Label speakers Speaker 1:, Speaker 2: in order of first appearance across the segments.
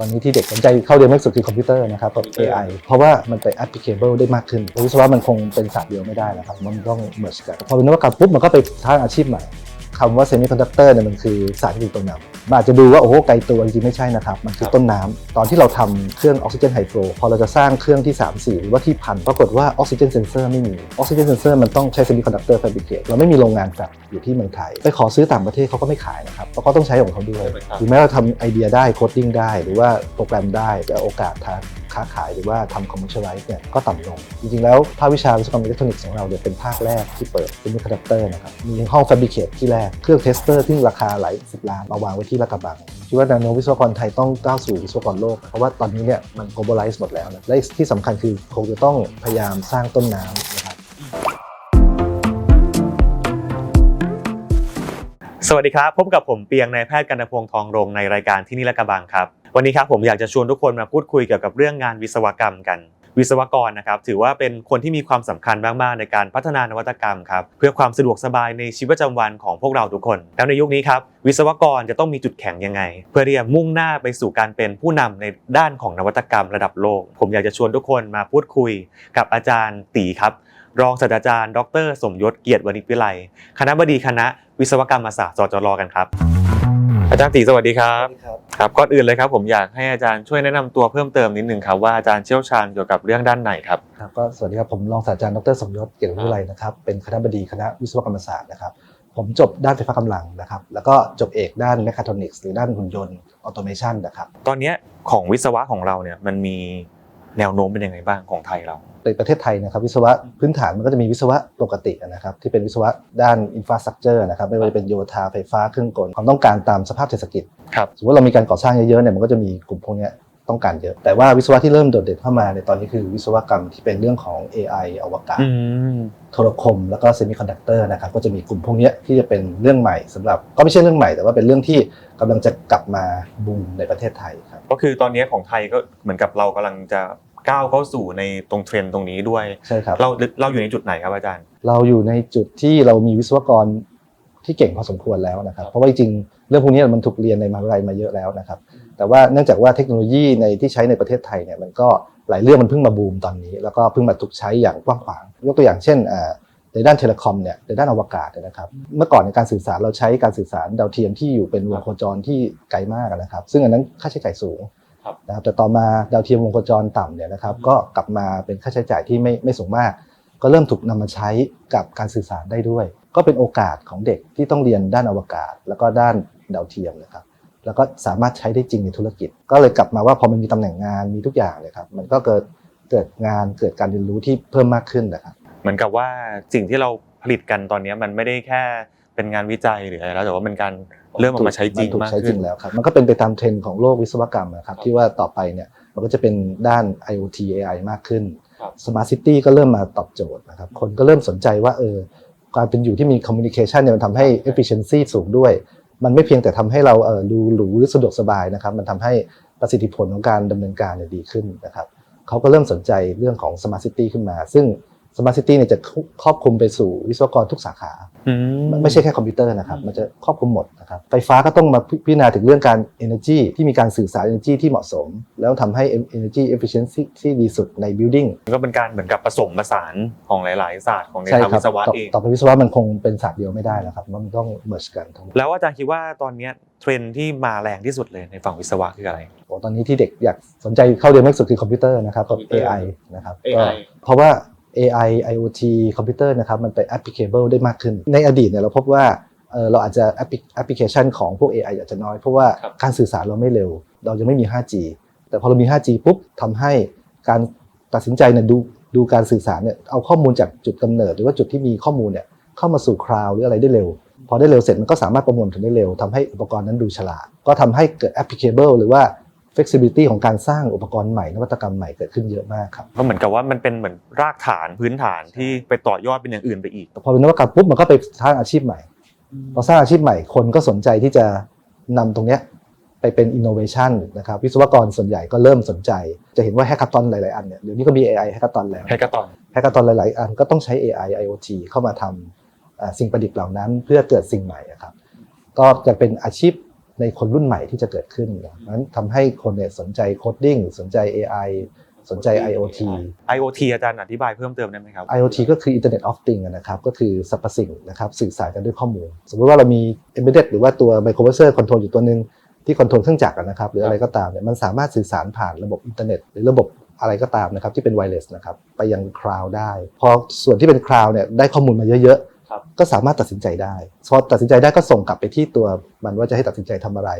Speaker 1: ตอนนี้ที่เด็กสนใจเข้าเรียนมากที่สุดคือคอมพิวเตอร์นะครับกับ AI เพราะว่ามันไป applicable ได้มากขึ้นวิศวะมันคงเป็นศาสตร์เดียวไม่ได้นะครับมันต้อง merge กันพอเป็นนวัตกรรมปุ๊บมันก็ไปทางอาชีพใหม่ คำว่า semiconductor เนี่ยมันคือสารที่อยู่ตัวนำมันอาจจะดูว่าโอ้โหไกลตัวจริงๆไม่ใช่นะครับ มันคือต้นน้ำตอนที่เราทำเครื่องออกซิเจนไฮโฟรพอเราจะสร้างเครื่องที่ 3 4 หรือว่าที่พันปรากฏว่าออกซิเจนเซนเซอร์ไม่มีออกซิเจนเซนเซอร์มันต้องใช้ semiconductor fabricate เราไม่มีโรงงานแฟบอยู่ที่เมืองไทย ไปขอซื้อต่างประเทศเขาก็ไม่ขายนะครับเพราะเขาต้องใช้ของเขาด้วย
Speaker 2: ครับ
Speaker 1: ถึงแม้เราทำไอเดียได้โคดดิ้งได้ หรือว่าโปรแกรมได้แต่โอกาสทาง ค้าขายหรือว่าทำคอมเมอร์เชียลไลซ์เนี่ยก็ต่ำลง จริงๆ แล้วภาควิชาวิศวกรรมอิเล็กทรอนิกส์ของเราเนี่ยเป็นภาคแรกที่เปิดเป็นมิคอนดักเตอร์นะครับ มีห้องแฟบริเคทที่แรก เครื่องเทสเตอร์ที่ราคาหลายสิบล้านมาวางไว้ที่ลาดกบังคิดว่าแนวโน้มวิศวกรไทยต้องก้าวสู่วิศวกรโลก เพราะว่าตอนนี้เนี่ยมัน globalize หมดแล้วนะและที่สำคัญคือคงจะต้องพยายามสร้างต้นน้ำนะครับ
Speaker 2: สวัสดีครับ พบกับผมเปียงนายแพทย์กันพงศ์ทองรงในรายการที่นี่ละกระบังครับ วันนี้ครับผมอยากจะชวนทุกคนมาพูดคุยเกี่ยวกับเรื่องงานวิศวกรรมกัน วิศวกรนะครับถือว่าเป็นคนที่มีความสำคัญมากๆในการพัฒนานวัตกรรมครับเพื่อความสะดวกสบายในชีวิตประจำวันของพวกเราทุกคน แล้วในยุคนี้ครับวิศวกรจะต้องมีจุดแข็งยังไง เพื่อที่จะมุ่งหน้าไปสู่การเป็นผู้นำในด้านของนวัตกรรมระดับโลก ผมอยากจะชวนทุกคนมาพูดคุยกับอาจารย์ตีครับรองศาสตราจารย์ ดร สมยศเกียรติวณิชวิไลคณะบดีคณะวิศวกรรมศาสตร์จจรกันครับ อาจารย์ตีสวัสดีครับครับก่อนอื่นเลยครับ ผมอยากให้อาจารย์ช่วยแนะนำตัวเพิ่มเติมนิดนึงครับว่าอาจารย์เชี่ยวชาญเกี่ยวกับเรื่องด้านไหนครับ
Speaker 1: ครับก็สวัสดีครับผมรองศาสตราจารย์ดรสมยศเกียรติวิไลนะครับเป็นคณะบดีคณะวิศวกรรมศาสตร์นะครับผมจบด้านไฟฟ้ากำลังนะครับ แล้วก็จบเอกด้านแมคคาทรอนิกส์หรือด้านหุ่นยนต์ออโตเมชันนะครับ
Speaker 2: ตอนเนี้ยของวิศวะของเราเนี่ยมันมี แนวโน้มเป็นยังไงบ้างของไทยเรา
Speaker 1: ในประเทศไทยนะครับวิศวะพื้นฐานมันก็จะมีวิศวะปกตินะครับที่เป็นวิศวะด้านอินฟราสตรักเจอร์นะครับไม่ว่าจะเป็นโยธาไฟฟ้าเครื่องกลความต้องการตามสภาพเศรษฐกิจ
Speaker 2: ครับ
Speaker 1: สมมติเรามีการก่อสร้างเยอะๆเนี่ยมันก็จะมีกลุ่มพวกเนี้ยต้องการเยอะ แต่ว่าวิศวะที่เริ่มโดดเด่นเข้ามาในตอนนี้คือวิศวกรรมที่เป็นเรื่องของ AI อวกาศ
Speaker 2: อืม
Speaker 1: โทรคม แล้วก็เซมิคอนดักเตอร์นะครับก็จะมีกลุ่มพวกเนี้ยที่จะเป็นเรื่องใหม่สำหรับก็ไม่ใช่เรื่องใหม่ แต่ว่าเป็นเรื่องที่กำลังจะกลับมาบูมในประเทศไทยครับ
Speaker 2: ก็คือตอนเนี้ยของไทยก็เหมือนกับเรากำลังจะ ก้าวเข้าสู่ในตรงเทรนด์ตรงนี้ด้วย
Speaker 1: ใช่ครับ
Speaker 2: เราเราอยู่ในจุดไหนครับอาจารย์
Speaker 1: เราอยู่ในจุดที่เรามีวิศวกรที่เก่งพอสมควรแล้วนะครับ เพราะว่าจริงๆเรื่องพวกนี้มันถูกเรียนในมหาวิทยาลัยมาเยอะแล้วนะครับ แต่ว่าเนื่องจากว่าเทคโนโลยีในที่ใช้ในประเทศไทยเนี่ยมันก็หลายเรื่องมันเพิ่งมาบูมตอนนี้ แล้วก็เพิ่งมาถูกใช้อย่างกว้างขวางยกตัวอย่างเช่นอ่าในด้านเทเลคอมเนี่ยในด้านอวกาศเนี่ยนะครับเมื่อก่อนในการสื่อสารเราใช้การสื่อสารดาวเทียมที่อยู่เป็นวงโคจรที่ไกลมากนะครับ ซึ่งอันนั้นค่าใช้จ่ายสูง
Speaker 2: ครับ
Speaker 1: นะครับแต่ต่อมาดาวเทียมวงโคจรต่ำเนี่ยนะครับก็กลับมาเป็นค่าใช้จ่ายที่ไม่ไม่สูงมาก ก็เริ่มถูกนำมาใช้กับการสื่อสารได้ด้วย ก็เป็นโอกาสของเด็กที่ต้องเรียนด้านอวกาศ แล้วก็ด้านดาวเทียมนะครับแล้วก็สามารถใช้ได้จริงในธุรกิจ ก็เลยกลับมาว่าพอมันมีตำแหน่งงานมีทุกอย่างเลยครับมันก็เกิดเกิดงานเกิดการเรียนรู้ที่เพิ่มมากขึ้นนะครับ
Speaker 2: เหมือนกับว่าสิ่งที่เราผลิตกันตอนเนี้ยมันไม่ได้แค่เป็นงานวิจัยหรืออะไรแล้วแต่ว่าเป็นการ เริ่มเออกมาใช้จริง
Speaker 1: นถูก
Speaker 2: มาก
Speaker 1: ใช้จ
Speaker 2: ขึ้
Speaker 1: ริ
Speaker 2: น
Speaker 1: งแล้วครับมันก็เป็นไปตามเทรนด์ของโลกวิศวกรรมนะครับที่ว่าต่อไปเนี่ยมันก็จะเป็นด้าน IoT AI มากขึ้น
Speaker 2: ครับ
Speaker 1: Smart City ก็เริ่มมาตอบโจทย์นะครับคนก็เริ่มสนใจว่าเออการเป็นอยู่ที่มี communication เนี่ยมันทำให้ efficiency สูงด้วย มันไม่เพียงแต่ทำให้เราเออดูหรูหรือสะดวกสบายนะครับมันทำให้ประสิทธิผลของการดำเนินการเนี่ยดีขึ้นนะครับเขาก็เริ่มสนใจเรื่องของ Smart City ขึ้นมา ซึ่ง Smart City เนี่ยจะครอบคลุมไปสู่วิศวกรทุกสาขา
Speaker 2: อื
Speaker 1: ไม่ใช่แค่คอมพิวเตอร์นะครับ มันจะครอบคลุมหมดนะครับ ไฟฟ้าก็ต้องมาพิจารณาถึงเรื่องการ energy ที่มีการสื่อสาร energy ที่เหมาะสม แล้วทำให้ energy efficiency ที่ดีสุดใน building
Speaker 2: มันก็เป็นการเหมือนกับผสมผสานของหลาย ๆ ศาสตร์ของใน
Speaker 1: ใช่
Speaker 2: ทาง
Speaker 1: ครั
Speaker 2: วิศวะ
Speaker 1: ต่อ
Speaker 2: เอง
Speaker 1: ต่อไปวิศวะมันคงเป็นศาสตร์เดียวไม่ได้แล้วครับ มันต้อง merge กันทั้งหมด
Speaker 2: แล้วอาจารย์คิดว่าตอนเนี้ยเทรนด์ที่มาแรงที่สุดเลยในฝั่งวิศวะคืออะไร
Speaker 1: โอ้ตอนนี้ที่เด็กอยากสนใจเข้าเรียนมากที่สุดคือคอมพิวเตอร์นะครับกับ AI นะครับก็
Speaker 2: AI
Speaker 1: เพราะว่า AI IoT คอมพิวเตอร์นะครับมันไป applicable ได้มากขึ้น ในอดีตเนี่ยเราพบว่าเอ่อเราอาจจะแอปพลิแอปพลิเคชันของพวก AI อาจจะน้อย เพราะว่า
Speaker 2: ครับ
Speaker 1: การสื่อสารเราไม่เร็ว เรายังไม่มี 5G แต่พอเรามี 5G ปุ๊บทำให้การตัดสินใจเนี่ยดูดูการสื่อสารเนี่ยเอาข้อมูลจากจุดกำเนิด หรือว่าจุดที่มีข้อมูลเนี่ยเข้ามาสู่คลาวด์หรืออะไรได้เร็ว พอได้เร็วเสร็จมันก็สามารถประมวลผลได้เร็วทำให้อุปกรณ์นั้นดูฉลาด ก็ทำให้เกิด applicable หรือว่า flexibility ของการสร้างอุปกรณ์ใหม่นวัตกรรมใหม่เกิดขึ้นเยอะมากครับ
Speaker 2: ก็เหมือนกับว่ามันเป็นเหมือนรากฐานพื้นฐานที่ไปต่อยอดเป็นอย่างอื่นไปอีก
Speaker 1: พอเป็นนวัตกรรมปุ๊บมันก็ไปสร้างอาชีพใหม่พอสร้างอาชีพใหม่คนก็สนใจที่จะนำตรงเนี้ยไปเป็น innovation นะครับวิศวกรส่วนใหญ่ก็เริ่มสนใจ จะเห็นว่าแฮก a ต o นหลาย ๆ อันเนี่ยเดี๋ยวนี้ก็มี AI แฮก a ต o นแล้ว
Speaker 2: ให้กระตอน
Speaker 1: แฮก a ต o นหลาย ๆ อันก็ต้องใช้ AI IoT เข้ามาทำอ่าสิ่งประดิษฐ์เหล่านั้นเพื่อเกิดสิ่งใหม่อะครับก็จะเป็นอาชีพ ในคนรุ่นใหม่ที่จะเกิดขึ้นนั้นทำให้คนเนี่ยสนใจโคดดิ้งสนใจ AI สนใจ IoT
Speaker 2: IoT อาจารย์อธิบายเพิ่มเติมได้ไหมครับ
Speaker 1: IoT ก็คือ Internet of Things อะนะครับก็คือสรรพสิ่งนะครับสื่อสารกันด้วยข้อมูล สมมติว่าเรามี embedded หรือว่าตัว microprocessor control อยู่ตัวหนึ่งที่คอนโทรลเครื่องจักรอะนะครับหรืออะไรก็ตามเนี่ยมันสามารถสื่อสารผ่านระบบอินเทอร์เน็ต หรือระบบอะไรก็ตามนะครับที่เป็น wireless นะครับไปยังคลาวด์ได้ พอส่วนที่เป็นคลาวด์เนี่ยได้ข้อมูลมาเยอะ
Speaker 2: ครับ
Speaker 1: ๆ ก็สามารถตัดสินใจได้พอตัดสินใจได้ก็ส่งกลับไปที่ตัวมันว่าจะให้ตัดสินใจทำอะไร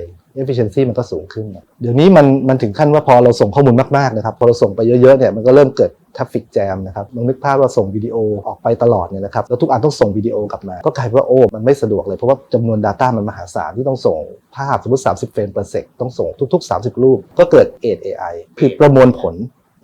Speaker 1: efficiency มันก็สูงขึ้น เดี๋ยวนี้มันมันถึงขั้นว่าพอเราส่งข้อมูลมากๆนะครับพอเราส่งไปเยอะๆเนี่ยมันก็เริ่มเกิด traffic jam นะครับลองนึกภาพว่าส่งวิดีโอออกไปตลอดเนี่ยนะครับแล้วทุกอันต้องส่งวิดีโอกลับมา ก็กลายเป็นว่าโอ้มันไม่สะดวกเลยเพราะว่าจำนวน Data มันมหาศาลที่ต้องส่งภาพสมมติ 30 เฟรม per sec ต้องส่งทุก ๆ 30 รูป ก็เกิด Edge AI คือประมวลผล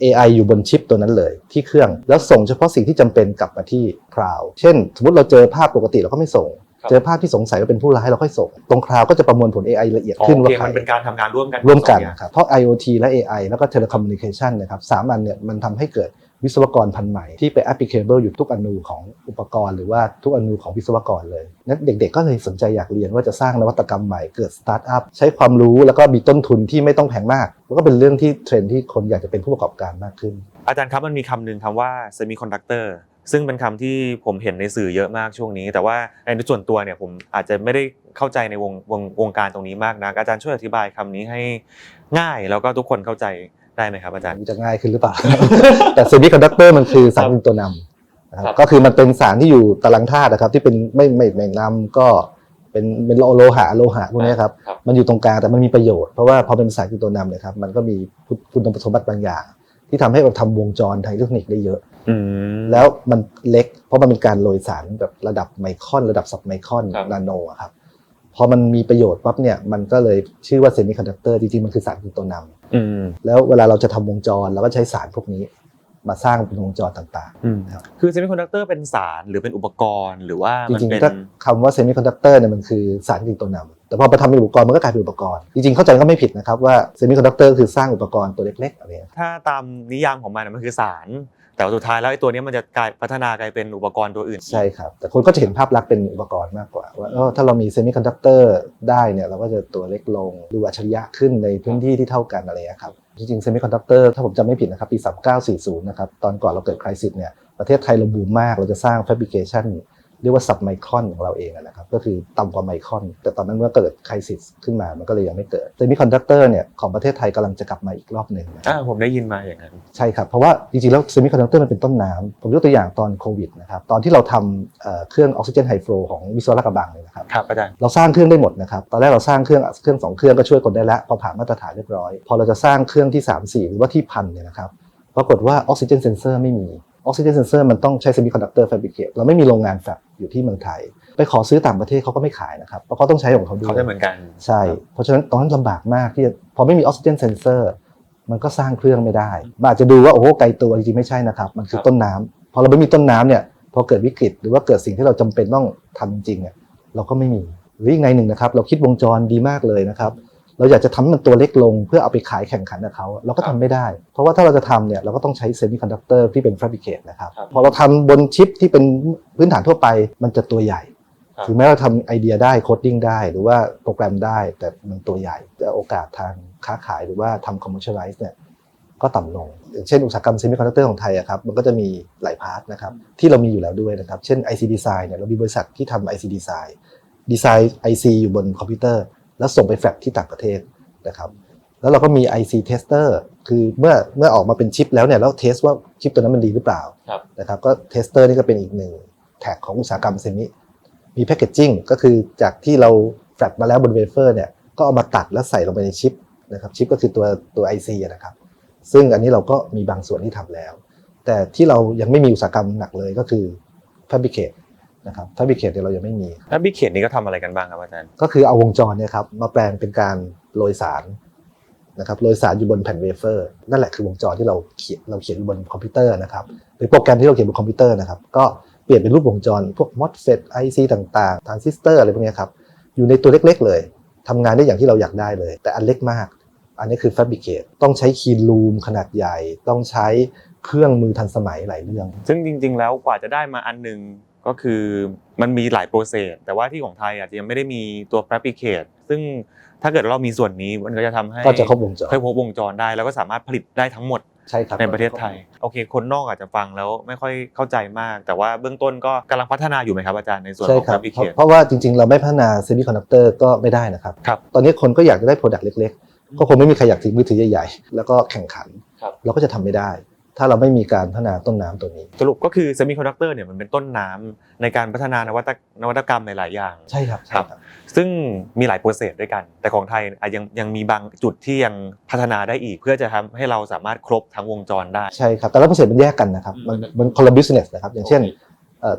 Speaker 1: AI อยู่บนชิปตัวนั้นเลยที่เครื่อง แล้วส่งเฉพาะสิ่งที่จำเป็นกลับมาที่คลาวด์เช่น สมมติเราเจอภาพปกติเราก็ไม่ส่ง
Speaker 2: ครับ
Speaker 1: เจอภาพที่สงสัยว่าเป็นผู้ร้ายเราค่อยส่ง ตรงคลาวด์ก็จะประมวลผล AI ละเอียด
Speaker 2: อ๋อ
Speaker 1: ขึ้น
Speaker 2: โอ
Speaker 1: ว่า
Speaker 2: เค
Speaker 1: ใคร
Speaker 2: มันเป็นการทำงานร่วมกัน
Speaker 1: ร่วมกัน
Speaker 2: สองอย่าง
Speaker 1: ครับเพราะ IoT และ AI แล้วก็ Telecommunication นะครับสามอันเนี่ยมันทำให้เกิด วิศวกรพันใหม่ที่ไป applicable อยู่ทุกอนูของอุปกรณ์หรือว่าทุกอนูของวิศวกรเลยนั้นเด็กๆ ก็เลยสนใจอยากเรียนว่าจะสร้างนวัตกรรมใหม่เกิดสตาร์ทอัพใช้ความรู้แล้วก็มีต้นทุนที่ไม่ต้องแพงมากมันก็เป็นเรื่องที่เทรนที่คนอยากจะเป็นผู้ประกอบการมากขึ้น
Speaker 2: อาจารย์ครับมันมีคำหนึ่งคำว่า semiconductor ซึ่งเป็นคำที่ผมเห็นในสื่อเยอะมากช่วงนี้ แต่ว่าในส่วนตัวเนี่ยผมอาจจะไม่ได้เข้าใจในวงวงวงการตรงนี้มากนะอาจารย์ช่วยอธิบายคำนี้ให้ง่ายแล้วก็ทุกคนเข้าใจ ได้ไหมครับอาจารย์
Speaker 1: มันจะง่ายขึ้นหรือเปล่า แต่เซมิคอนดักเตอร์มันคือสารเป็นตัวนำนะค
Speaker 2: ครั
Speaker 1: รับบก็คือมันเป็นสารที่อยู่ตารางธาตุนะครับ ที่เป็นไม่ไม่ไม่นำก็เป็นเป็นโลหะโลหะพวกนี้ครับ
Speaker 2: ครับ
Speaker 1: มันอยู่ตรงกลางแต่มันมีประโยชน์เพราะว่าพอเป็นสารเป็นตัวนำเนี่ยครับมันก็มีคุณสมบัติบางอย่าง ที่ทำให้เราทำวงจรทางอิเล็กทรอนิกส์ได้เยอะ
Speaker 2: อืม
Speaker 1: แล้วมันเล็ก เพราะมันเป็นการโรยสารแบบระดับไมครอน ระดับสับไมครอน
Speaker 2: ครับ
Speaker 1: นาโนอะครับ พอมันมีประโยชน์ปั๊บเนี่ยมันก็เลยชื่อว่าเซมิคอนดักเตอร์จริงๆ มันคือสารเป็นตัวนำ
Speaker 2: อืม
Speaker 1: แล้วเวลาเราจะทำวงจรเราก็ใช้สารพวกนี้มาสร้างเป็นวงจรต่าง
Speaker 2: อืม
Speaker 1: ครับ
Speaker 2: คือ semiconductor เป็นสารหรือเป็นอุปกรณ์หรือว่า
Speaker 1: ๆจ
Speaker 2: มัน
Speaker 1: ริง
Speaker 2: เป็น
Speaker 1: ๆถ้าคำว่าเซมิคอนดักเตอร์เนี่ยมันคือสารเป็นตัวนำแต่พอมาทำเป็นอุปกรณ์มันก็กลายเป็นอุปกรณ์ จริงๆ เข้าใจก็ไม่ผิดนะครับว่าเซมิคอนดักเตอร์คือสร้างอุปกรณ์ตัวเล็กๆอะไรเงี้ย
Speaker 2: ถ้าตามนิยามของมันมันคือสาร แต่ว่าสุดท้ายแล้วไอ้ตัวเนี้ยมันจะกลายพัฒนากลายเป็นอุปกรณ์ตัวอื่น
Speaker 1: ใช่ครับ แต่คนก็จะเห็นภาพลักษณ์เป็นอุปกรณ์มากกว่า ว่าเออถ้าเรามีเซมิคอนดักเตอร์ได้เนี่ยเราก็จะตัวเล็กลงดูอัจฉริยะขึ้นในพื้นที่ที่เท่ากันอะไรเงี้ยครับ จริงๆเซมิคอนดักเตอร์ถ้าผมจำไม่ผิดนะครับปี 3940 นะครับตอนก่อนเราเกิดคริสิสเนี่ยประเทศไทยเราบูมมากเราจะสร้างแฟบริเคชัน เรียกว่าสับไมครอนของเราเองอะนะครับก็คือต่ำกว่าไมครอน แต่ตอนนั้นเมื่อเกิดคริสิสขึ้นมามันก็เลยยังไม่เกิดเซมิคอนดักเตอร์เนี่ยของประเทศไทยกำลังจะกลับมาอีกรอบหนึ่งนะครับ
Speaker 2: อ่าผมได้ยินมาอย่างนั้น
Speaker 1: ใช่ครับ เพราะว่าจริงๆแล้วเซมิคอนดักเตอร์มันเป็นต้นน้ำผมยกตัวอย่างตอนโควิดนะครับตอนที่เราทำเอ่อเครื่องออกซิเจนไฮฟลูของวิศวะลาดกระบังเนี่ยนะครับ
Speaker 2: ครับอาจารย์
Speaker 1: เราสร้างเครื่องได้หมดนะครับตอนแรกเราสร้างเครื่องเครื่องสองเครื่องก็ช่วยคนได้แล้วพอผ่านมาตรฐานเรียบร้อย พอเราจะสร้างเครื่องที่ 3 4 หรือว่าที่พันเนี่ยนะครับปรากฏว่าออกซิเจนเซนเซอร์ไม่มี ออกซิเจนเซนเซอร์มันต้องใช้เซมิคอนดักเตอร์แฟบริเคเราไม่มีโรงงานแฟบอยู่ที่เมืองไทย ไปขอซื้อต่างประเทศเขาก็ไม่ขายนะครับเพราะเขาต้องใช้ของเขาด้วย
Speaker 2: เขาจะเหมือนกัน
Speaker 1: ใช่เพราะฉะนั้นตอนนั้นลำบากมากที่จะพอไม่มีออกซิเจนเซนเซอร์มันก็สร้างเครื่องไม่ได้มันอาจจะดูว่าโอ้โหไกลตัวจริงๆไม่ใช่นะครับ มันคือ
Speaker 2: ครับ
Speaker 1: ต้นน้ำพอเราไม่มีต้นน้ำเนี่ยพอเกิดวิกฤตหรือว่าเกิดสิ่งที่เราจำเป็นต้องทำจริงๆเนี่ยเราก็ไม่มีหรืออีกในหนึ่งนะครับ เราคิดวงจรดีมากเลยนะครับ เราอยากจะทำให้มันตัวเล็กลงเพื่อเอาไปขายแข่งขันกับเขาเราก็ทำไม่ได้ เพราะว่าถ้าเราจะทำเนี่ยเราก็ต้องใช้เซมิคอนดักเตอร์ที่เป็น f a b r i c a t e นะครับ
Speaker 2: ครับ
Speaker 1: พอเราทำบนชิปที่เป็นพื้นฐานทั่วไปมันจะตัวใหญ่
Speaker 2: ครับ
Speaker 1: ถึงแม้เราทำไอเดียได้โคดดิ้งได้หรือว่าโปรแกรมได้ แต่มันตัวใหญ่แต่โอกาสทางค้าขายหรือว่าทำ commercialize เนี่ยก็ต่ำลง อย่างเช่นอุตสาหกรรมเซมิคอนดักเตอร์ของไทยอะครับมันก็จะมีหลายพาร์ทนะครับที่เรามีอยู่แล้วด้วยนะครับ เช่น IC Design เนี่ยเรามีบริษัทที่ทำ IC Design ดีไซน์ IC อยู่บนคอมพิวเตอร์ แล้วส่งไปแฟบที่ต่างประเทศนะครับ แล้วเราก็มี IC Tester คือเมื่อเมื่อออกมาเป็นชิปแล้วเนี่ยแล้วเทสว่าชิปตัวนั้นมันดีหรือเปล่า
Speaker 2: ครับ
Speaker 1: นะครับก็เทสเตอร์นี่ก็เป็นอีกหนึ่งแท็กของอุตสาหกรรมเซมิมีแพคเกจจิ้งก็คือจากที่เราแฟลตมาแล้วบนเวเฟอร์เนี่ยก็เอามาตัดแล้วใส่ลงไปในชิปนะครับชิปก็คือตัวตัว IC อะนะครับซึ่งอันนี้เราก็มีบางส่วนที่ทำแล้ว แต่ที่เรายังไม่มีอุตสาหกรรมหนักเลยก็คือ Fabricate นะครับ Fabricate เนี่ยเรายังไม่มี
Speaker 2: แล้วบิ๊กเขียนนี้ก็ทำอะไรกันบ้างครับอาจารย์
Speaker 1: ก็คือเอาวงจรเนี่ยครับมาแปลงเป็นการโรยสารนะครับโรยสารอยู่บนแผ่นเวเฟอร์นั่นแหละคือวงจรที่เราเขียนเราเขียนอยู่บนคอมพิวเตอร์นะครับหรือโปรแกรมที่เราเขียนบนคอมพิวเตอร์นะครับก็เปลี่ยนเป็นรูปวงจรพวก MOSFET IC ต่างๆทรานซิสเตอร์อะไรพวกเนี้ยครับอยู่ในตัวเล็กๆเลยทำงานได้อย่างที่เราอยากได้เลย แต่อันเล็กมาก อันนี้คือ Fabricate ต้องใช้คีนรูมขนาดใหญ่ ต้องใช้เครื่องมือทันสมัยหลายเรื่อง
Speaker 2: ซึ่งจริง ๆ แล้วกว่าจะได้มาอันหนึง ก็คือมันมีหลายโปรเซสแต่ว่าที่ของไทยอาจจะยังไม่ได้มีตัว Fabricate ซึ่งซึ่งถ้าเกิดเรามีส่วนนี้มันก็จะทำให้
Speaker 1: ก็จะครบวงจร
Speaker 2: ค่อยพบวงจรได้ แล้วก็สามารถผลิตได้ทั้งหมด
Speaker 1: ใช่ครับ
Speaker 2: ในประเทศไทยโอเค คนนอกอาจจะฟังแล้วไม่ค่อยเข้าใจมาก แต่ว่าเบื้องต้นก็กำลังพัฒนาอยู่ไหมครับอาจารย์ในส่วน
Speaker 1: ใช่
Speaker 2: ของ
Speaker 1: ครั
Speaker 2: แฟ
Speaker 1: บ
Speaker 2: บริเค
Speaker 1: เพราะ
Speaker 2: ท
Speaker 1: เพราะว่าจริงๆ เราไม่พัฒนาเซมิคอนดักเตอร์ก็ไม่ได้นะครับ
Speaker 2: ครับ
Speaker 1: ตอนนี้คนก็อยากจะได้โปรดักต์เล็ก ๆ ก็คงไม่มีใครอยากถือมือถือใหญ่ ๆ แล้วก็แข่งขัน
Speaker 2: ครับ
Speaker 1: เราก็จะทำไม่ได้ ถ้าเราไม่มีการพัฒนาต้นน้ำตัวนี้
Speaker 2: สรุปก็คือเซมิคอนดักเตอร์เนี่ยมันเป็นต้นน้ำในการพัฒนานวัตนวัตกรรมหลายๆอย่าง
Speaker 1: ใช่ครับ
Speaker 2: ค
Speaker 1: ใช่
Speaker 2: รับ
Speaker 1: ครับ
Speaker 2: ซึ่งมีหลายโปรเซสด้วยกัน แต่ของไทยอะยังยังมีบางจุดที่ยังพัฒนาได้อีก เพื่อจะทำให้เราสามารถครบทั้งวงจรได้
Speaker 1: ใช่ครับ แต่ละโปรเซสมันแยกกันนะครับ มัน
Speaker 2: อืม
Speaker 1: มันคนละบิสเนสนะครับ อย่างเช่น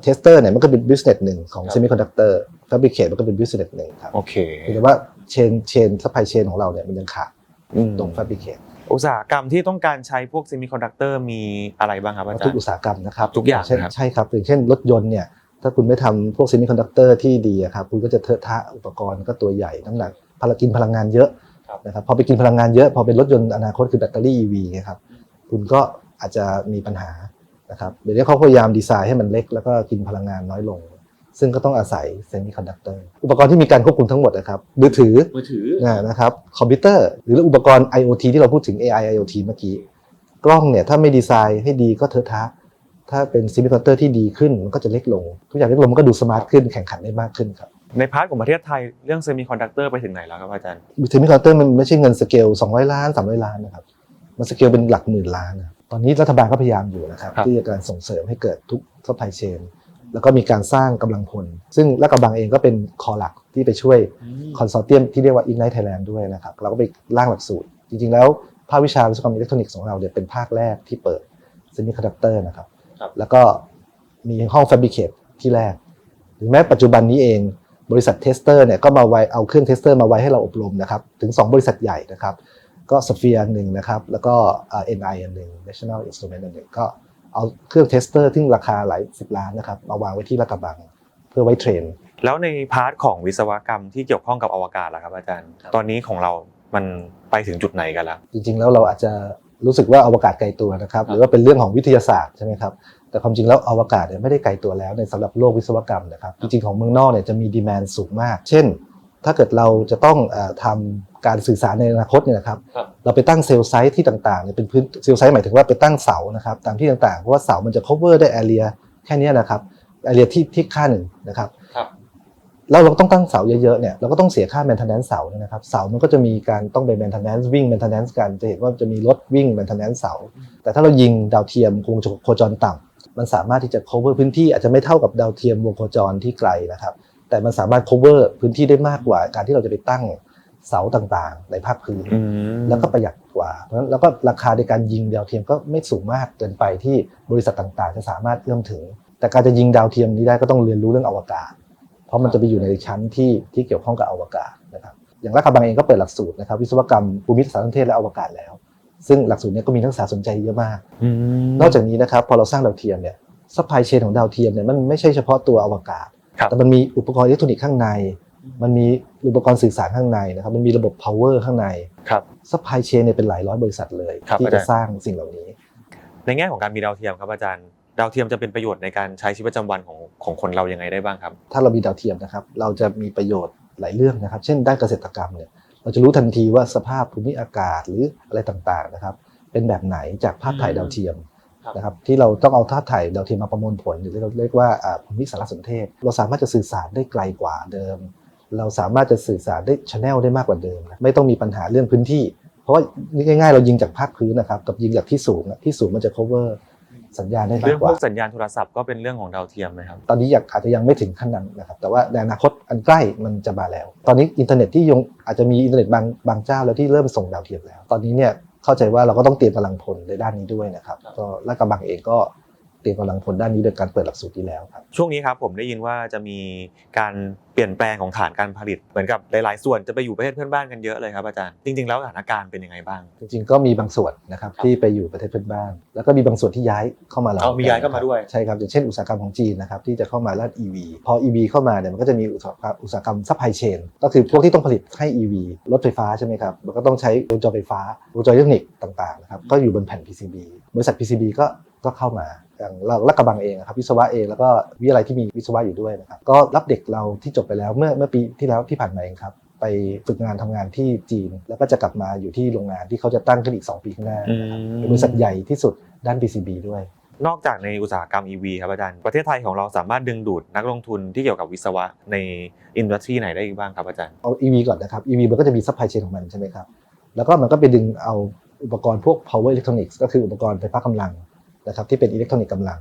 Speaker 1: เทสเตอร์เนี่ยมันก็เป็นบิสเนสหนึ่งของ
Speaker 2: ครับ
Speaker 1: เซมิคอนดักเตอร์ฟบริเคทมันก็เป็นบิสเนสหนึ่งครับ
Speaker 2: โอเค
Speaker 1: แต่ว่าเชนเชนซัพพลายเชนของเราเนี่ยมันยังขาด
Speaker 2: อืม
Speaker 1: ตรงฟบริเคท
Speaker 2: อุตสาหกรรมที่ต้องการใช้พวกเซมิคอนดักเตอร์มีอะไรบ้างครับอาจาร
Speaker 1: ทุก
Speaker 2: ย์
Speaker 1: อุตสาหกรรมนะครับ
Speaker 2: ทุกอย่าง
Speaker 1: เช่น
Speaker 2: นะครับ
Speaker 1: ใช่ครับอย่างเช่นรถยนต์เนี่ยถ้าคุณไม่ทำพวกเซมิคอนดักเตอร์ที่ดีอะครับคุณก็จะเทอะทะอุปกรณ์ก็ตัวใหญ่น้ำหนักพลังกินพลังงานเยอะ
Speaker 2: ครับ
Speaker 1: นะครับพอไปกินพลังงานเยอะพอเป็นรถยนต์อนาคตคือแบตเตอรี่ EV นะครับคุณก็อาจจะมีปัญหานะครับเดี๋ยวนี้เขาพยายามดีไซน์ให้มันเล็กแล้วก็กินพลังงานน้อยลง ซึ่งก็ต้องอาศัยเซมิคอนดักเตอร์อุปกรณ์ที่มีการควบคุมทั้งหมดนะครับมือถือ
Speaker 2: มือถือ
Speaker 1: นะนะครับคอมพิวเตอร์ หรืออุปกรณ์ IoT ที่เราพูดถึง AI IoT เมื่อกี้ กล้องเนี่ยถ้าไม่ดีไซน์ให้ดีก็เทอะทะถ้าเป็นซิมิคอนดักเตอร์ที่ดีขึ้นมันก็จะเล็กลง ทุกอย่างเล็กลงมันก็ดูสมาร์ทขึ้นแข่งขันได้มากขึ้นครับ
Speaker 2: ในพาร์ทของประเทศไทยเรื่องเซมิคอนดักเตอร์ไปถึงไหนแล้วครับอาจารย์
Speaker 1: ซิมิคอนดักเตอร์มันไม่ใช่เงินสเกล200 ล้าน 300 ล้านนะครับมันสเกลเป็นหลักหมื่นล้านนะครับตอนนี้รัฐบาลก็พยายามอยู่นะครับ
Speaker 2: ครับ
Speaker 1: ที่จะการส่งเสริมให้เกิดทุกซัพพลายเชน แล้วก็มีการสร้างกำลังพล ซึ่งรัฐกระบังเองก็เป็นคอหลักที่ไปช่วยคอนโซเทียมที่เรียกว่า Ignite Thailand ด้วยนะครับเราก็ไปร่างหลักสูตร จริง ๆ แล้วภาควิชาวิศวกรรมอิเล็กทรอนิกส์ของเราเนี่ยเป็นภาคแรกที่เปิดเซมิคอนดักเตอร์นะครับ
Speaker 2: ครับ
Speaker 1: แล้วก็มีห้องแฟบริเคทที่แรกถึงแม้ปัจจุบันนี้เองบริษัทเทสเตอร์เนี่ยก็มาไว้เอาเครื่องเทสเตอร์มาไว้ให้เราอบรมนะครับถึง 2 บริษัทใหญ่นะครับก็สเฟียร์หนึ่งนะครับแล้วก็เอ็นไออันหนึ่ง National Instrument อันหนึ่งก็ เอาเครื่องเทสเตอร์ที่ราคาหลายสิบล้านนะครับมาวางไว้ที่ลาดกระบังเพื่อไว้เทรน
Speaker 2: แล้วในพาร์ทของวิศวกรรมที่เกี่ยวข้องกับอวกาศล่ะครับอาจารย์
Speaker 1: ครับ
Speaker 2: ตอนนี้ของเรามันไปถึงจุดไหนกันแล้ว
Speaker 1: จริงๆ แล้วเราอาจจะรู้สึกว่าอวกาศไกลตัวนะครับ
Speaker 2: ครับ
Speaker 1: หรือว่าเป็นเรื่องของวิทยาศาสตร์ใช่ไหมครับแต่ความจริงแล้วอวกาศเนี่ยไม่ได้ไกลตัวแล้วในสำหรับโลกวิศวกรรมนะครับจริงๆของเมืองนอกเนี่ยจะมีดีมานสูงมาก เช่น ถ้าเกิดเราจะต้องเออทำ การสื่อสารในอนาคตเนี่ยนะครับ
Speaker 2: ครับ
Speaker 1: เราไปตั้งเซลล์ไซต์ที่ต่างๆเนี่ยเป็นพื้นเซลล์ไซต์หมายถึงว่าไปตั้งเสานะครับตามที่ต่างๆ เพราะว่าเสามันจะ cover ได้ area แค่เนี้ยนะครับ area ที่ที่ค่าหนึ่งนะครับ
Speaker 2: ครับ
Speaker 1: แล้วเราก็ต้องตั้งเสาเยอะๆเนี่ยเราก็ต้องเสียค่า maintenance เสาเนี่ยนะครับเสามันก็จะมีการต้องไป maintenance วิ่ง maintenance กันจะเห็นว่าจะมีรถวิ่ง maintenance เสา แต่ถ้าเรายิงดาวเทียมวงโคจรต่ำมันสามารถที่จะ cover พื้นที่อาจจะไม่เท่ากับดาวเทียมวงโคจรที่ไกลนะครับ แต่มันสามารถ cover พื้นที่ได้มากกว่าการที่เราจะไปตั้ง เสาต่างๆ ในภาคพื้น
Speaker 2: อืม
Speaker 1: แล้วก็ประหยัดกว่า เพราะฉะนั้นแล้วก็ราคาในการยิงดาวเทียมก็ไม่สูงมากเกินไปที่บริษัทต่างๆ จะสามารถเอื้อมถึง แต่การจะยิงดาวเทียมนี้ได้ก็ต้องเรียนรู้เรื่องอวกาศ เพราะมันจะไปอยู่ในชั้นที่ที่เกี่ยวข้องกับอวกาศนะครับอย่างราชกระบังเองก็เปิดหลักสูตรนะครับวิศวกรรมภูมิสารสนเทศและอวกาศแล้ว ซึ่งหลักสูตรเนี้ก็มีนักศึกษาสนใจเยอะมาก
Speaker 2: อืม
Speaker 1: นอกจากนี้นะครับพอเราสร้างดาวเทียมเนี่ยซัพพลายเชนของดาวเทียมเนี่ยมันไม่ใช่เฉพาะตัวอวกาศ
Speaker 2: ครับ
Speaker 1: แต่มันมีอุปกรณ์อิเล็กทรอนิกส์ข้างใน มันมีอุปกรณ์สื่อสารข้างในนะครับ มันมีระบบ power ข้างใน
Speaker 2: ครับ
Speaker 1: ซัพพลายเชนเนี่ยเป็นหลายร้อยบริษัทเลย
Speaker 2: ครับ
Speaker 1: ที่
Speaker 2: อาจา
Speaker 1: จะ
Speaker 2: รย์
Speaker 1: สร้างสิ่งเหล่านี้
Speaker 2: ในแง่ของการมีดาวเทียมครับอาจารย์ ดาวเทียมจะเป็นประโยชน์ในการใช้ชีวิตประจำวันของของคนเรายังไงได้บ้างครับ
Speaker 1: ถ้าเรามีดาวเทียมนะครับ เราจะมีประโยชน์หลายเรื่องนะครับ เช่นด้านเกษตรกรรมเนี่ย เราจะรู้ทันทีว่าสภาพภูมิอากาศหรืออะไรต่างๆนะครับ เป็นแบบไหนจากภาพถ่ายดาวเทียม
Speaker 2: ครับ
Speaker 1: นะครับที่เราต้องเอาภาพถ่ายดาวเทียมมาประมวลผลหรือที่เราเรียกว่าอ่าภูมิสารสนเทศ เราสามารถจะสื่อสารได้ไกลกว่าเดิม เราสามารถจะสื่อสารได้ชแนลได้มากกว่าเดิมนะไม่ต้องมีปัญหาเรื่องพื้นที่ เพราะว่าง่ายๆ เรายิงจากภาคพื้นนะครับกับยิงจากที่สูงอะที่สูงมันจะ cover สัญญาณได้มา
Speaker 2: เรื่
Speaker 1: ก
Speaker 2: อง
Speaker 1: ก
Speaker 2: พ
Speaker 1: ว่า
Speaker 2: วกสัญญาณโทรศัพท์ก็เป็นเรื่องของดาวเทียมไหมครับ
Speaker 1: ตอนนี้อยากอาจจะยังไม่ถึงขั้นนั้นนะครับแต่ว่าในอนาคตอันใกล้มันจะมาแล้ว ตอนนี้อินเทอร์เน็ตที่ยงอาจจะมีอินเทอร์เน็ตบางบางเจ้าแล้วที่เริ่มส่งดาวเทียมแล้ว ตอนนี้เนี่ยเข้าใจว่าเราก็ต้องเตรียมกำลังพลในด้านนี้ด้วยนะครับ
Speaker 2: ครับ
Speaker 1: ก็ลาดกระบังเองก็ เตรียมกำลังพลด้านนี้โดยการเปิดหลักสูตรที่แล้วครับ
Speaker 2: ช่วงนี้ครับผมได้ยินว่าจะมีการเปลี่ยนแปลงของฐานการผลิตเหมือนกับหลายๆ ส่วนจะไปอยู่ประเทศเพื่อนบ้านกันเยอะเลยครับอาจารย์จริงๆแล้วสถานการณ์เป็นยังไงบ้าง
Speaker 1: จริงๆก็มีบางส่วนนะครับ
Speaker 2: ครับ
Speaker 1: ที่ไปอยู่ประเทศเพื่อนบ้าน แล้วก็มีบางส่วนที่ย้ายเข้ามาเรา
Speaker 2: เอามีย้ายเข้ามาด้วย
Speaker 1: ใช่ครับอย่างเช่นอุตสาหกรรมของจีนนะครับที่จะเข้ามาด้าน EV พอ EV เข้ามาเนี่ยมันก็จะมีอุตสาหกรรมอุตสาหกรรมซัพพลายเชนก็คือพวกที่ต้องผลิตให้ EV รถไฟฟ้าใช่ไหมครับมันก็ต้องใช้วงจรไฟฟ้าวงจรอิเล็กทรอนิกส์ต่างๆนะครับก็อยู่บนแผ่น PCB บริษัท PCB ก็ ก็เข้ามาอย่างเราลักกระบังเองอะครับวิศวะเองแล้วก็วิทยาลัยที่มีวิศวะอยู่ด้วยนะครับก็รับเด็กเราที่จบไปแล้วเมื่อเมื่อปีที่แล้วที่ผ่านมาเองครับไปไปฝึกงานทำงานที่จีน แล้วก็จะกลับมาอยู่ที่โรงงานที่เขาจะตั้งขึ้นอีก 2 ปีข้างหน้า
Speaker 2: อืม
Speaker 1: เป็นบริษัทใหญ่ที่สุดด้าน PCB ด้วย
Speaker 2: นอกจากในอุตสาหกรรม EV ครับอาจารย์ประเทศไทยของเราสามารถดึงดูดนักลงทุนที่เกี่ยวกับวิศวะในอินดัสทรีไหนได้อีกบ้างครับอาจารย์
Speaker 1: เอา EV ก่อนนะครับ EV มันก็จะมี supply chain ของมันใช่ไหมครับแล้วก็มันก็ไปดึงเอาอุปกรณ์พวก power electronics ก็คืออุปกรณ์ไฟฟ้ากำลัง นะครับที่เป็นอิเล็กทรอนิกส์กำลัง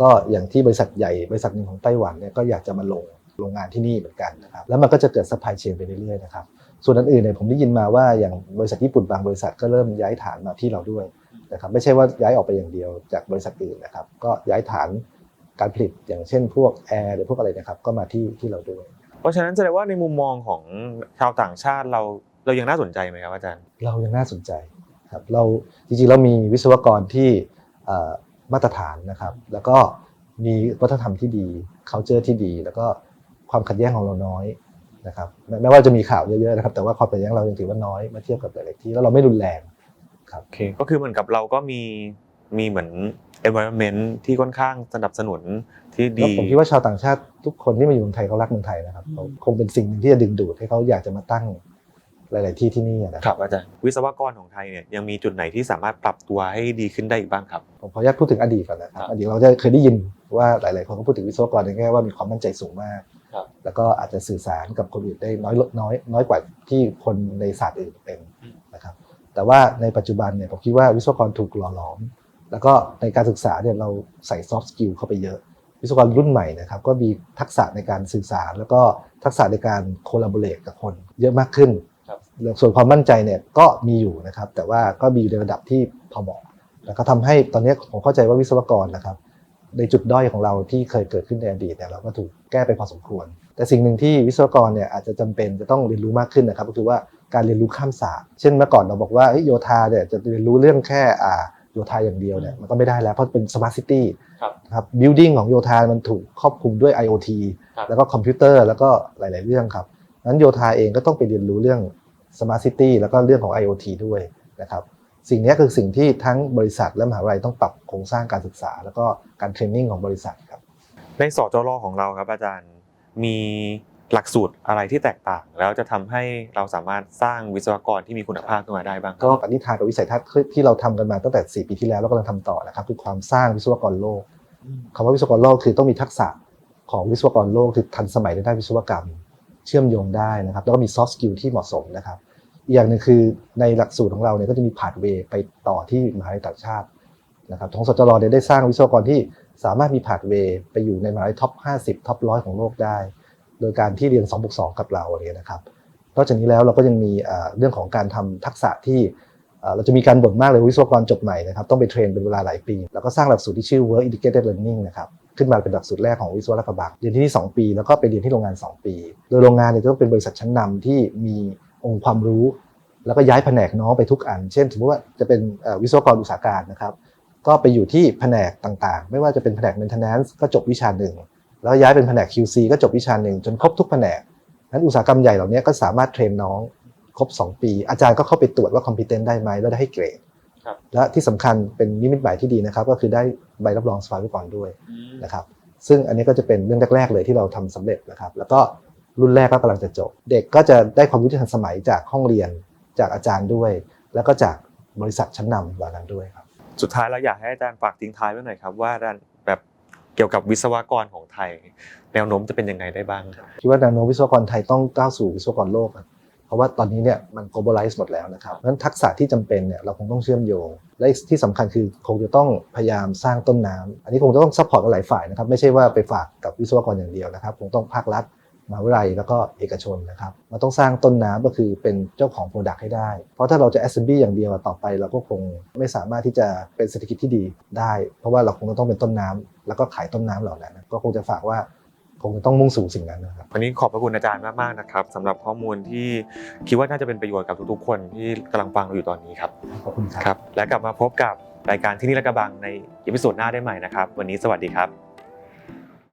Speaker 1: ก็อย่างที่บริษัทใหญ่บริษัทหนึ่งของไต้หวันเนี่ยก็อยากจะมาลงโรงงานที่นี่เหมือนกันนะครับแล้วมันก็จะเกิด supply chain ไปเรื่อยๆนะครับส่วนอื่นๆเนี่ยผมได้ยินมาว่าอย่างบริษัทญี่ปุ่นบางบริษัทก็เริ่มย้ายฐานมาที่เราด้วยนะครับไม่ใช่ว่าย้ายออกไปอย่างเดียวจากบริษัทอื่นนะครับ ก็ย้ายฐานการผลิตอย่างเช่น พวกแอร์หรือพวกอะไรนะครับก็มาที่ที่เราด้วย
Speaker 2: เพราะฉะนั้นแสดงว่าในมุมมองของชาวต่างชาติเราเรายังน่าสนใจไหมครับอาจารย์
Speaker 1: เรายังน่าสนใจครับเราจริงๆเรามีวิศวกรที่เอ่อ มาตรฐานนะครับ แล้วก็มีวัฒนธรรมที่ดี culture ที่ดี แล้วก็ความขัดแย้งของเราน้อยนะครับแม้แม้ว่าจะมีข่าวเยอะๆนะครับ แต่ว่าความขัดแย้งเรายังถือว่าน้อยเมื่อเทียบกับหลายๆที่แล้วเราไม่รุนแรงครับ
Speaker 2: โอเคก็คือเหมือนกับเราก็มีมีเหมือน environment ที่ค่อนข้างสนับสนุนที่
Speaker 1: แล้ว
Speaker 2: ดี
Speaker 1: ผมคิดว่าชาวต่างชาติทุกคนที่มาอยู่เมืองไทยเขารักเมืองไทยนะครับเขาคงเป็นสิ่งหนึ่งที่จะดึงดูดให้เขาอยากจะมาตั้ง หลาย ๆ ที่ที่นี่นะค
Speaker 2: ครับรับอาจารย์วิศวกรของไทยเนี่ยยังมีจุดไหนที่สามารถปรับตัวให้ดีขึ้นได้อีกบ้างครับ
Speaker 1: ผมขออนุญาตพูดถึงอดีตก่อนนะครั
Speaker 2: ครับบ
Speaker 1: อดีตเราจะเคยได้ยินว่าหลาย ๆ คนก็พูดถึงวิศวกรในแง่ว่ามีความมั่นใจสูงมาก
Speaker 2: ครับ
Speaker 1: แล้วก็อาจจะสื่อสารกับคนอื่นได้น้อยลดน้อยน้อยกว่าที่คนในศาสตร์อื่นเป็นนะครับแต่ว่าในปัจจุบันเนี่ยผมคิดว่าวิศวกรถูกหล่อหลอม แล้วก็ในการศึกษาเนี่ยเราใส่ soft skill เข้าไปเยอะ วิศวกรรุ่นใหม่นะครับก็มีทักษะในการสื่อสาร แล้วก็ทักษะในการ collaborate กับคนเยอะมากขึ้น
Speaker 2: ครับ
Speaker 1: ส่วนความมั่นใจเนี่ยก็มีอยู่นะครับ แต่ว่าก็มีอยู่ในระดับที่พอเหมาะแล้วก็ทำให้ตอนนี้ผมเข้าใจว่าวิศวกรนะครับ ในจุดด้อยของเราที่เคยเกิดขึ้นในอดีตเนี่ยเราก็ถูกแก้ไปพอสมควร แต่สิ่งหนึ่งที่วิศวกรเนี่ยอาจจะจำเป็นจะต้องเรียนรู้มากขึ้นนะครับ ก็คือว่าการเรียนรู้ข้ามศาสตร์เช่นเมื่อก่อนเราบอกว่าเอ้ยโยธาเนี่ยจะเรียนรู้เรื่องแค่อ่าโยธาอย่างเดียวเนี่ยมันก็ไม่ได้แล้วเพราะเป็น smart city
Speaker 2: ครับ
Speaker 1: นะครับ building ของโยธามันถูกครอบคลุมด้วย IoT
Speaker 2: ครับ
Speaker 1: แล้วก็คอมพิวเตอร์แล้วก็หลาย ๆ เรื่องครับนั้นโยธาเองก็ต้องไปเรียนรู้เรื่อง smart city แล้วก็เรื่องของ IoT ด้วยนะครับสิ่งนี้คือสิ่งที่ทั้งบริษัทและมหาวิทยาลัยต้องปรับโครงสร้างการศึกษา แล้วก็การเทรนนิ่งของบริษัทครับ
Speaker 2: ในสจรของเราครับอาจารย์มีหลักสูตรอะไรที่แตกต่าง แล้วจะทำให้เราสามารถสร้างวิศวกรที่มีคุณภาพขึ้นมาได้บ้างครับ
Speaker 1: ก็ปณิธานกับวิสัยทัศน์ที่เราทำกันมาตั้งแต่ 4 ปีที่แล้วแล้วกำลังทำต่อนะครับคือความสร้างวิศวกรโลกคำว่าวิศวกรโลกคือต้องมีทักษะของวิศวกรโลกคือทันสมัยในด้านวิศวกรรมเชื่อมโยงได้นะครับ แล้วก็มี soft skill ที่เหมาะสมนะครับ อีกอย่างหนึ่งคือในหลักสูตรของเราเนี่ยก็จะมีพาดเวย์ไปต่อที่มหาวิทยาลัยต่างชาตินะครับของสจรเนี่ยได้สร้างวิศวกรที่สามารถมีพาดเวย์ไปอยู่ในมหาวิทยาลัยท็อป 50 ท็อป100ของโลกได้ โดยการที่เรียน2บวก2กับเราอะไรเนี่ยนะครับนอกจากนี้แล้วเราก็ยังมีเรื่องของการทำทักษะที่เอ่อเราจะมีการบ่นมากเลยวิศวกรจบใหม่นะครับต้องไปเทรนเป็นเวลาหลายปี แล้วก็สร้างหลักสูตรที่ชื่อ Work Integrated Learning นะครับ ขึ้นมาเป็นหลักสูตรแรกของวิศวะราชกระบังเรียนที่นี่2ปี แล้วก็ไปเรียนที่โรงงาน 2 ปี โดยโรงงานเนี่ยจะต้องเป็นบริษัทชั้นนำที่มีองค์ความรู้ แล้วก็ย้ายแผนกน้องไปทุกอัน เช่น สมมติว่าจะเป็นวิศวกรอุตสาหการนะครับ ก็ไปอยู่ที่แผนกต่างๆ ไม่ว่าจะเป็นแผนก maintenance ก็จบวิชาหนึ่ง แล้วย้ายเป็นแผนก QC ก็จบวิชาหนึ่งจนครบทุกแผนกนั้นอุตสาหกรรมใหญ่เหล่านี้ก็สามารถเทรนน้องครบ 2 ปี อาจารย์ก็เข้าไปตรวจว่าคอมพิเ n นได้ไหมแล้วได้ให้เกรด และที่สำคัญเป็นนิมิตหมายที่ดีนะครับ ก็คือได้ใบรับรองสภาวิศวกรด้วยนะครับ ซึ่งอันนี้ก็จะเป็นเรื่องแรก ๆ เลยที่เราทำสำเร็จนะครับ แล้วก็รุ่นแรกก็กำลังจะจบ เด็กก็จะได้ความรู้ที่ทันสมัยจากห้องเรียนจากอาจารย์ด้วย แล้วก็จากบริษัทชั้นนำเหล่านั้นด้วยครับ
Speaker 2: สุดท้ายเราอยากให้อาจารย์ฝากทิ้งท้ายไว้หน่อยครับว่าด้านแบบเกี่ยวกับวิศวกรของไทย แนวโน้มจะเป็นยังไงได้บ้างครับ
Speaker 1: คิดว่าแนวโน้มวิศวกรไทยต้องก้าวสู่วิศวกรโลกครับ เพราะว่าตอนนี้เนี่ยมัน globalize หมดแล้วนะครับเพราะฉะนั้นทักษะที่จำเป็นเนี่ยเราคงต้องเชื่อมโยง และที่สำคัญคือคงจะต้องพยายามสร้างต้นน้ำอันนี้คงจะต้องซัพพอร์ตกันหลายฝ่ายนะครับไม่ใช่ว่าไปฝากกับวิศวกรอย่างเดียวนะครับคงต้องภาครัฐมหาวิทยาลัยแล้วก็เอกชนนะครับมันต้องสร้างต้นน้ำก็คือเป็นเจ้าของโปรดักต์ให้ได้ เพราะถ้าเราจะ assembly อย่างเดียวต่อไป เราก็คงไม่สามารถที่จะเป็นเศรษฐกิจที่ดีได้ เพราะว่าเราคงต้องเป็นต้นน้ำแล้วก็ขายต้นน้ำเหล่านั้นก็คงจะฝากว่า คงจะต้องมุ่งสู่สิ่งนั้นนะครับ
Speaker 2: วันนี้ขอบพระคุณอาจารย์มากๆนะครับสำหรับข้อมูลที่คิดว่าน่าจะเป็นประโยชน์กับทุกๆ คนที่กำลังฟังเราอยู่ตอนนี้ครับ
Speaker 1: ขอบคุณครับ
Speaker 2: ครับและกลับมาพบกับรายการที่นี่และกระบังในอีพิโซดหน้าได้ใหม่นะครับ วันนี้สวัสดีครับ